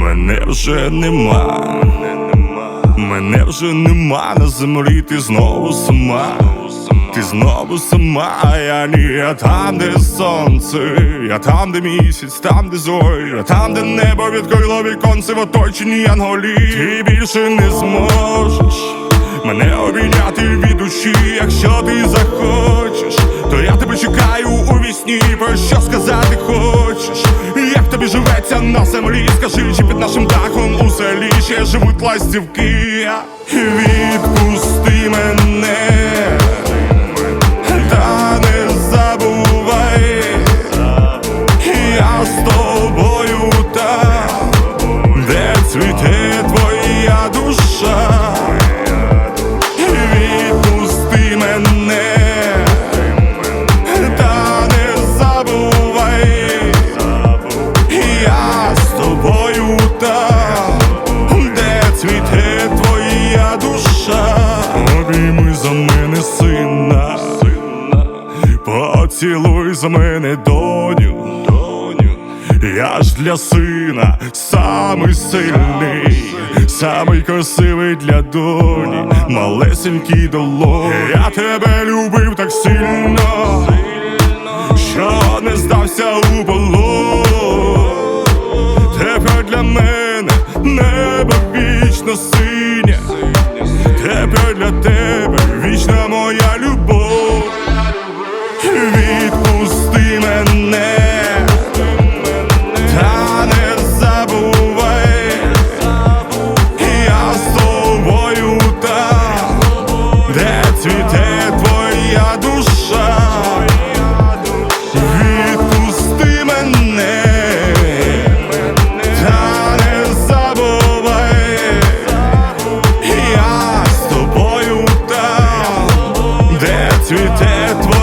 Мене вже нема, мене вже нема на землі, ти знову сама, ти знову сама, я ні, я там, де сонце, я там, де місяць, там, де зорі, я там, де небо відкрило віконце в оточенні анголі. Ти більше не зможеш мене обійняти від душі, якщо ти захочеш, то я тебе чекаю у вісні, про що сказати хочеш. Тобі живеться на землі, скажи, чи під нашим дахом у селі ще живуть ластівки. Відпусти мене, та не забувай, я з тобою там, де цвіте твоя душа. Відпусти мене, обійми за мене сина, сина, поцілуй за мене доню. Я ж для сина самий сильний, самий красивий для доні, малесенький долоні. Я тебе любив так сильно, що не здався у полон. Тепер для мене небо вічно синє, тепер для тебе моя любов. tvoj